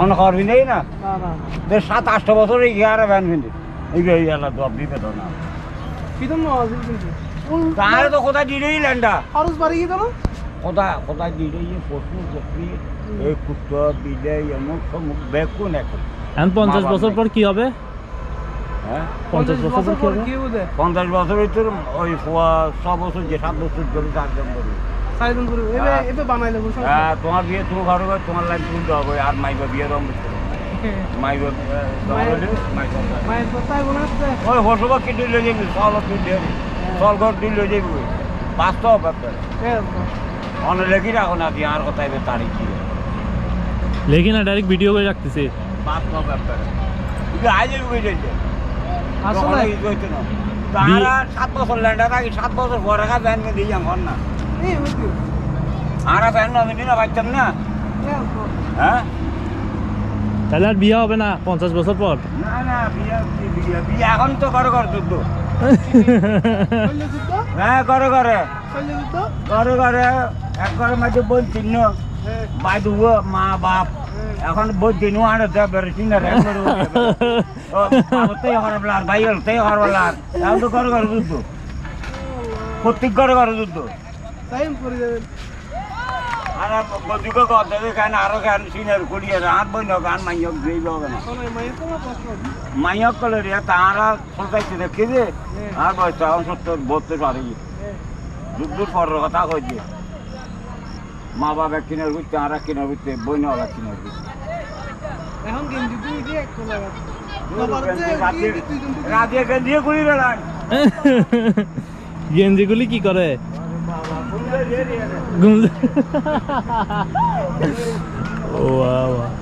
এখন করবি নেই না। না সাত আটটা বছর এই গিয়ারে ভ্যান কিনতে এই যে ইয়ালা দব দিবে তো না কিদম কিন্তু? তাহলে তো কোথায় দিলেই ল্যান্ডা খরচ বাড়ি গিয়ে না কোথায় কোথায় দিলেই পশু পক্ষী এই কুত্তা বিলে এমন সব বেকুন এখন এখন পঞ্চাশ বছর পর কি হবে? হ্যাঁ পঞ্চাশ বছর পর কি হবে? পঞ্চাশ বছরের তোর ওই ছ বছর যে সাত বছর ধরে চারজন ধরে সাইদন করে এবে হ্যাঁ। এবে বানাইলে বসে হ্যাঁ তোমার বিয়ে তুমি ঘরে ঘরে তোমার লাইন তুমি দেওয়া হবে। আর মাইবা বিয়ে দম মাইবা ওই হসবা লয়ে যাবি সল তুলে সল ঘর তুলে লয়ে যাবি বাস্তব ব্যাপার হ্যাঁ অনেক লেখি রাখো না আর কথা তারিখ কি লেখি না ডাইরেক্ট ভিডিও করে রাখতেছি। বাস্তব ব্যাপার তুই আজ যাবি বুঝেছে আসলে তারা সাত বছর ল্যান্ডার থাকি সাত বছর পরে খা ব্যান দিয়ে যাম ঘর না। আর ব্যান আমি দিনা পাইতাম না। হ্যাঁ হ্যাঁ? তাহলে আর বিয়ে হবে না পঞ্চাশ বছর পর? না না বিয়ে বিয়ে বিয়ে এখন তো করে করে যুদ্ধ। হ্যাঁ করে করে শৈল যুদ্ধ? করে করে এক করে মাঝে বোন চিহ্ন হ্যাঁ। বাইদু মা বাপ। এখন বোন চিহ্ন আনে বেড়ে চিহ্ন রে তাই লাগ ভাই হল তাই লাগ এখন তো করে করে যুদ্ধ। প্রত্যেক করে করে যুদ্ধ। টাইম করে দেবেন আর বন্ধুকে কথা কেন আরও কেন সিনের কুড়িয়ে রাত বই না গান মাইয়ক যেই হবে না। মাইয়ক কলে রে তারা সোসাইটি দেখে যে আর বয়স এখন সত্তর বলতে পারি যুদ্ধর পর কথা কইছে মা বাবা কিনার করতে আর কিনার করতে বই না ওরা কিনার করতে এখন গেঞ্জি দিয়ে দিয়ে বেড়ান গেঞ্জিগুলি কি করে? Gumler wow.